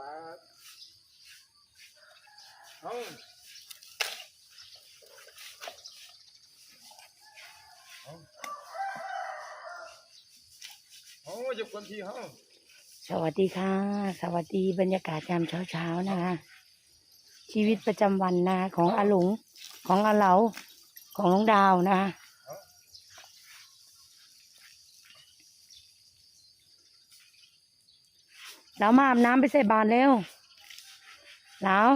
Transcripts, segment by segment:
ครับเอาเอาเอาจะคนที่ห้องสวัสดีค่ะ สวัสดีบรรยากาศยามเช้าๆนะคะ ชีวิตประจำวันนะคะของอาหลงของอาเหลาของน้องดาวนะคะ แล้วมาอาบน้ำไปใส่บาตรเร็วแล้ว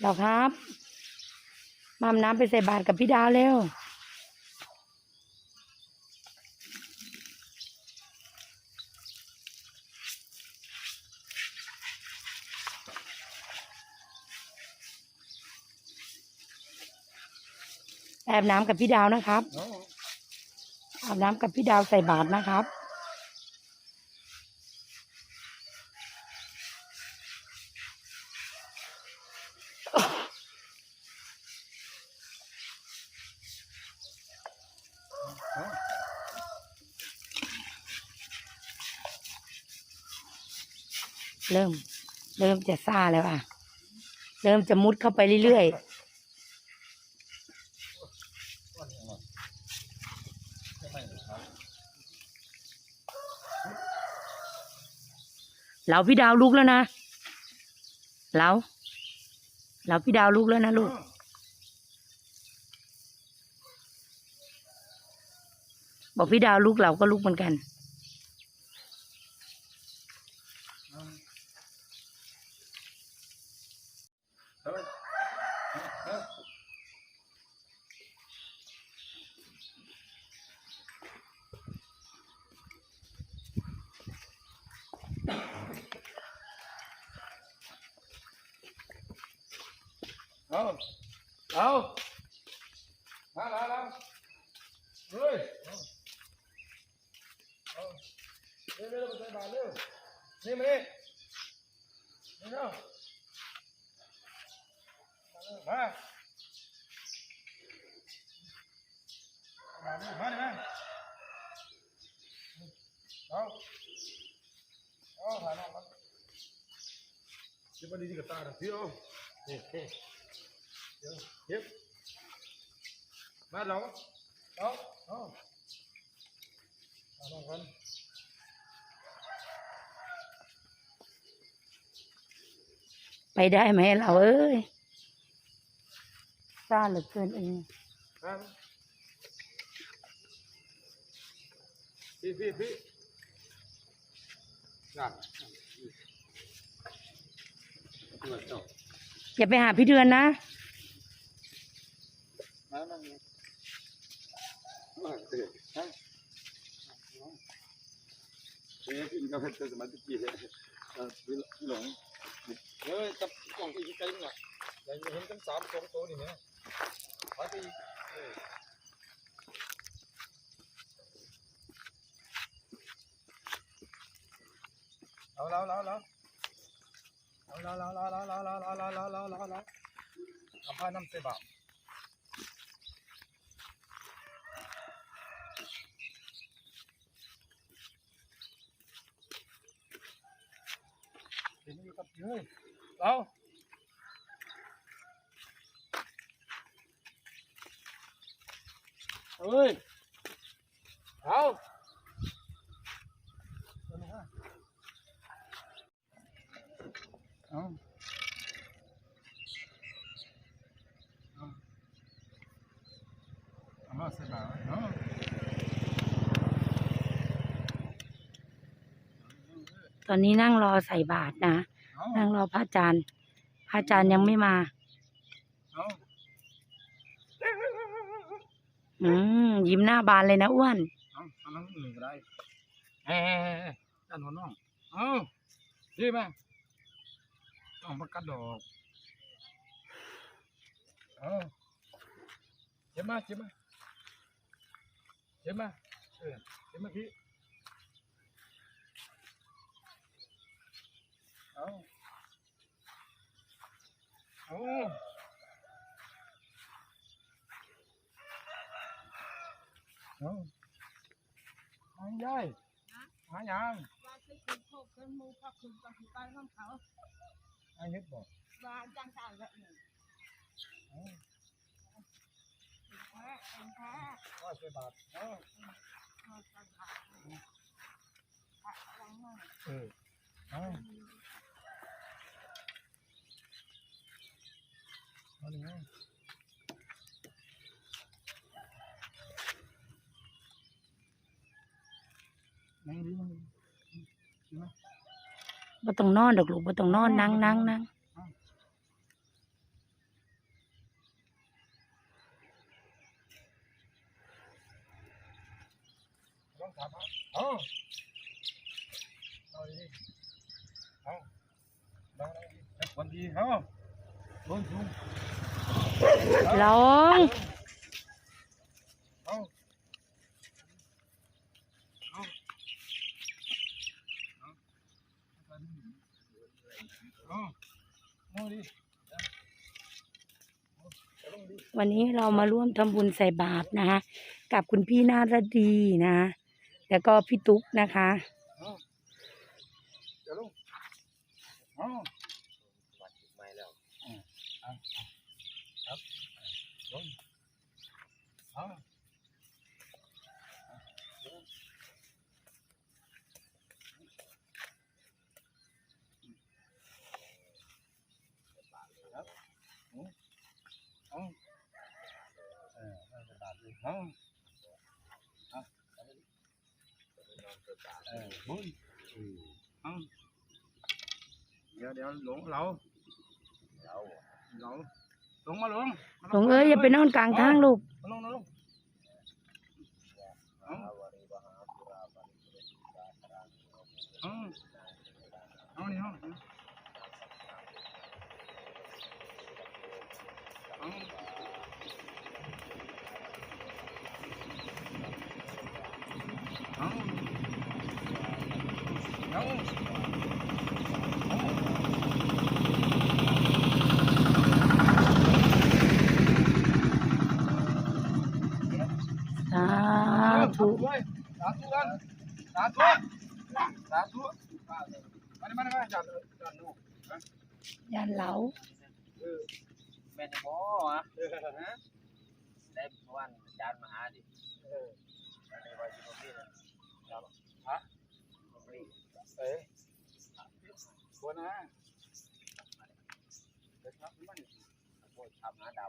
เราครับ มาอาบน้ำไปใส่บาตรกับพี่ดาวเร็วอาบน้ำกับพี่ดาวนะครับเอาอาบน้ำกับพี่ดาวใส่บาตรนะครับ เริ่ม เริ่มจะซ่าแล้วอะ เริ่มจะมุดเข้าไปเรื่อยๆเราพี่ดาวลุกแล้วนะเราเราพี่ดาวลุกแล้วนะลูกบอกพี่ดาวลุกเราก็ลุกเหมือนกัน เอาเอา เอาเอามาแล้วแล้วเฮ้ยเอาเอาเร็วเร็วไปใส่บาตรเร็วนี่มานี่นี่เร็วมามามาดิมาเอาเอาถ่ายน้องมาเดี๋ยวไปดีๆกับตาเดี๋ยวเดี๋ยวเฮ้เฮ้ เดี๋ยวเก็บมาลองเอาเอาเอาลองกันไปได้ไหมเราเอ้ยซ่าเหลือเกินเองมาพี่พี่พี่น่ะตัวเจ้าอย่าไปหาพี่เดือนนะ มามามาเดี๋ยวฮะเฮ้ยพี่ก็เป็นตัวสมัยตะกี้เออพี่หลงเฮ้ยจับกล่อง ห็นอยู่กับเฮ้ยเราเฮ้ยเอาเอาเอามาเสร็จแล้วเนาะตอนนี้นั่งรอใส่บาตรนะ นั่งรอพระอาจารย์ พระอาจารย์ยังไม่มาเอาอืมยิ้มหน้าบานเลยนะอ้วนเอาเอาน้ำอื่นก็ได้เฮ้ยด้านหัวน้องเอาดีไหมต้องประกัดดอกเอาเจ็บมาเจ็บมาเจ็บมาเออเจ็บมาพี่เอา anh dây hả? Nhận anh. Nhất bộ và đang tạo lợi nhuận Hãy subscribe cho kênh Ghiền Mì Gõ Để không bỏ lỡ những video hấp dẫn เขาไอ้เฮ็ดบอกว่าจังจังแบบนี้แพ้เป็นแพ้ว่าใส่บาทเอ้ามาจังจังผักอะไรงน้อาหนึ่งเอานั่งดีนั่งดีดีไหมบ่ต้องนอนดอกลูกบ่ต้องนอนนั่งนั่งนั่งต้องถามาเอาเอาดีเอานั่งนั่งดีเฮ็ดวันดีเอา ลงสูงลงเองวันนี้เรามาร่วมทำบุญใส่บาตรนะคะกับคุณพี่นารดีนะ แล้วก็พี่ตุ๊กนะคะเอาเดี๋ยวลงเอาวัดไม่แล้วอืมเอาเอาครับลงเอาครับอืมเอาเออไม่เป็นบาทเลยเอาเอาเอาไปดิ เออบุญเอาเดี๋ยวเดี๋ยวหลงเราเราเราหลงมาหลงมาหลงเอ้ยอย่าไปนอนกลางทางลูกมาลงมาลงเอาเอาเอานี่เอาเอาเอาเอา สาธุ สา ธุกันสาธุสาธุมาดิมาดิมาจัดจัดลูกยันเหลาเออแม่นบ่ฮะเออฮะได้วันจานมาหาดิเออได้ว่าอยู่ตรงนี้นะครับฮะเอ๊ะบัวนะเด็กครับมันโอ้ยทำหาดาว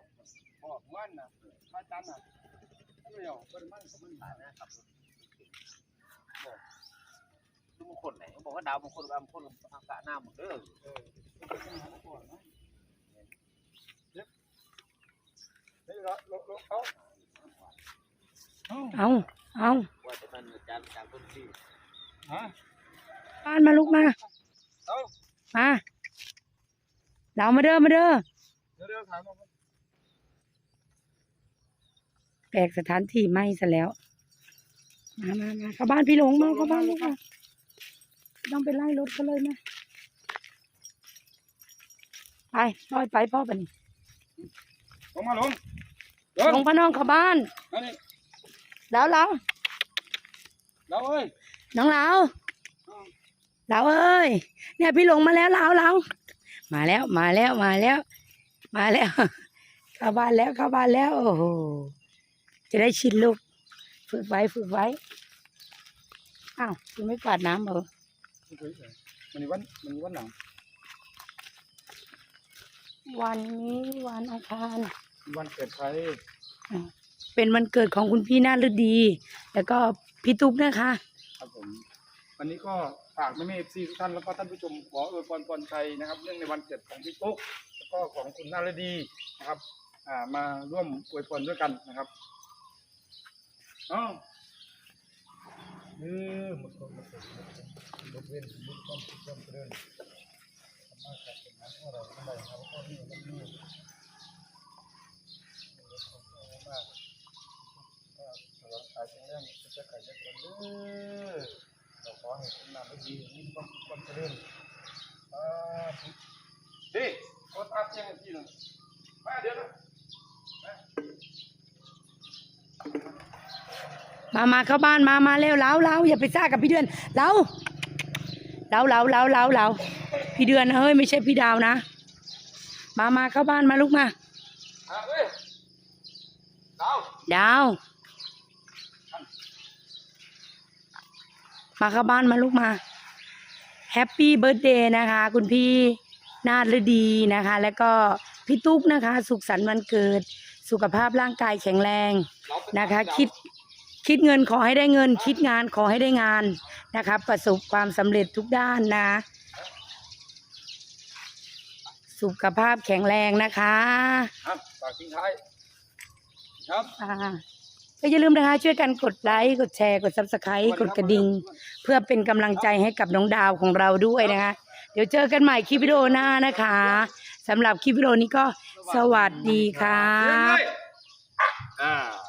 บอกมันนะมาจันนะเลี้ยวเป็นมันก็มันตายนะครับ ทุกคนไหนเขาบอกว่าดาวบางคนบางคนอากาศหน้าหมดเด้อเอาเราเราเอาเอาเอาว่าจะเป็นจานจากคนที่ฮะบ้านมาลูกมาเอามาเรามาเด้อมาเด้อแปลกสถานที่ไม่ซะแล้ว มามามาเข้าบ้านพี่หลงมาเข้าบ้านลูกมาต้องไปไล่รถเขาเลยนะไปพ่อยไปพ่อไปนี่ลงมาลงเดินลงพระน้องเข้าบ้านอันนี้แล้วเราเราเอ้ยน้องเราเราเอ้ย เนี่ยพี่หลงมาแล้วเราเรามาแล้วมาแล้วมาแล้ว มาแล้วเข้าบ้านแล้วเข้าบ้านแล้วโอ้โหจะได้ชินลูก ฝึกไว้ฝึกไว้ อ้าวคุณไม่กวาดน้ำเหรอมันนี่วันมันนี่วันหลัง วันนี้วันอังคารวันเกิดใครเป็นวันเกิดของคุณพี่นาฤดี แล้วก็พี่ตุ๊กนะคะ ครับผม วันนี้ก็ฝากแม่แม่เอฟซีทุกท่านแล้วก็ท่านผู้ชมขออวยพรพรชัยนะครับเนื่องในวันเกิดของพี่ตุ๊กแล้วก็ของคุณนารดีนะครับ อ่ามาร่วมอวยพรด้วยกันนะครับ อ้าวเออหมดคนหมดคนหมดเว้นหมดความสุขความเจริญธรรมากเป็นหาของเราทั้งหลายครับก็มีมันมีมากเราขายเรื่องจะขายจะกันเด้อเราขอให้คุณนำไปดีมีความความเจริญอ่าดิกดอัพยังทีนึงมาเดี๋ยวนะ มามาเข้าบ้านมามาเร็วเล้าเล้าอย่าไปซ่ากับพี่เดือนเล้าเล้าเล้าเล้าเล้าเล้าพี่เดือนเฮ้ยไม่ใช่พี่ดาวนะ มามาเข้าบ้านมาลูกมาอะเว้ยดาวดาว มาเข้าบ้านมาลูกมาแฮปปี้เบิร์ดเดย์นะคะ คุณพี่นาดฤดีนะคะ แล้วก็พี่ตุ๊กนะคะ สุขสันต์วันเกิด สุขภาพร่างกายแข็งแรงเราเป็นนะคะดาวคิด คิดเงินขอให้ได้เงิน คิดงานขอให้ได้งานนะคะประสบความสำเร็จทุกด้านนะ สุขภาพแข็งแรงนะคะครับฝากทิ้งท้ายครับอ่าก็อย่าลืมนะคะช่วยกันกดไลค์กดแชร์กด subscribe กดกระดิ่งเพื่อเป็นกำลังใจให้กับน้องดาวของเราด้วยนะคะ เดี๋ยวเจอกันใหม่คลิปวิดีโอหน้านะคะสำหรับคลิปวิดีโอนี้ก็สวัสดีครัเลี้ยงบเลยอ่า